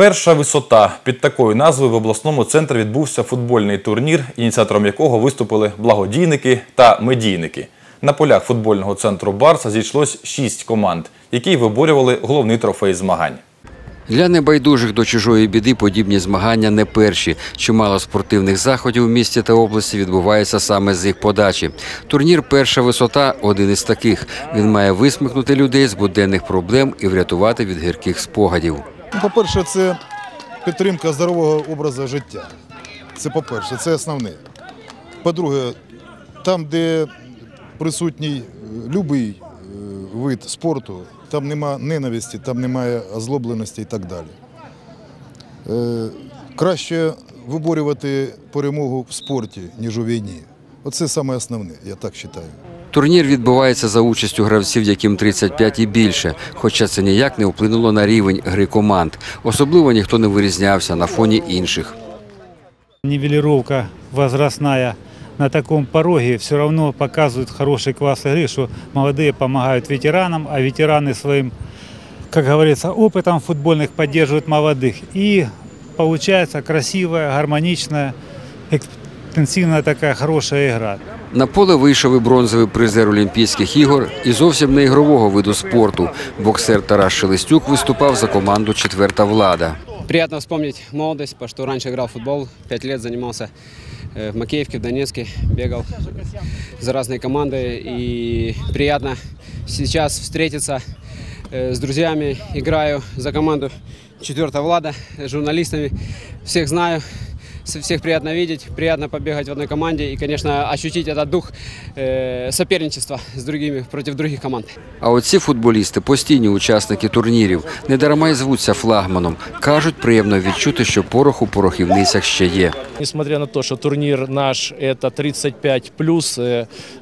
Перша висота під такою назвою в обласному центрі відбувся футбольний турнір, ініціатором якого виступили благодійники та медійники. На полях футбольного центру Барса зійшлось шість команд, які виборювали головний трофей змагань. Для небайдужих до чужої біди подібні змагання не перші. Чимало спортивних заходів у місті та області відбувається саме з їх подачі. Турнір Перша висота один із таких. Він має висмикнути людей з буденних проблем і врятувати від гірких спогадів. Ну, По-перше, це підтримка здорового образу життя. Це по-перше, це основне. По-друге, там, де присутній будь-який вид спорту, там нема ненависті, там немає озлобленості і так далі. Е, Краще виборювати перемогу в спорті, ніж у війні. Оце саме основне, я так вважаю. Турнір відбувається за участю гравців, яким 35 і більше, хоча це ніяк не вплинуло на рівень гри команд. Особливо ніхто не вирізнявся на фоні інших. Нивелировка возрастная на таком пороге все равно показывает хороший класс игры, что молодые помогают ветеранам, а ветераны своим, как говорится, опытом футбольных поддерживают молодых. И получается красивая, гармоничная, интенсивная такая хорошая игра. На поле вийшов і бронзовий призер Олімпійських ігор і зовсім не ігрового виду спорту. Боксер Тарас Шелестюк виступав за команду Четверта влада. Приятно вспомнить молодость, потому что раньше играл в футбол, пять лет занимался э, в Макеевке, в Донецке, бегал за разные команды. И приятно сейчас встретиться э, с друзьями, играю за команду четвертого Влада, с журналистами, всех знаю, с- всех приятно видеть, приятно побегать в одной команде и, конечно, ощутить этот дух э, соперничества с другими, против других команд. А оці футболісти постійні учасники турнірів, недарма й звуться флагманом. Кажуть, приємно відчути, що порох у порохівницях ще є. Несмотря на то, что турнир наш это 35 плюс,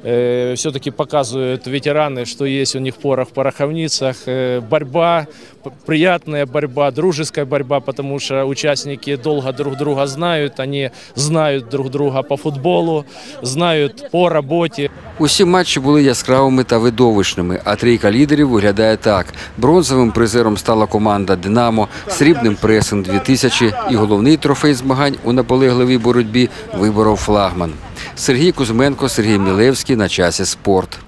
все-таки показывают ветераны, что есть у них порох в пороховницах. Э, борьба, п- приятная борьба, дружеская борьба, потому что участники долго друг друга знают, они знают друг друга по футболу, знают по работе. Усі матчі були яскравими та видовищними, а трійка лідерів виглядає так: бронзовим призером стала команда Динамо, срібним пресинг 2000 і головний трофей змагань у наполегливій боротьбі виборов флагман. Сергій Кузьменко, Сергій Мілевський на часі спорт.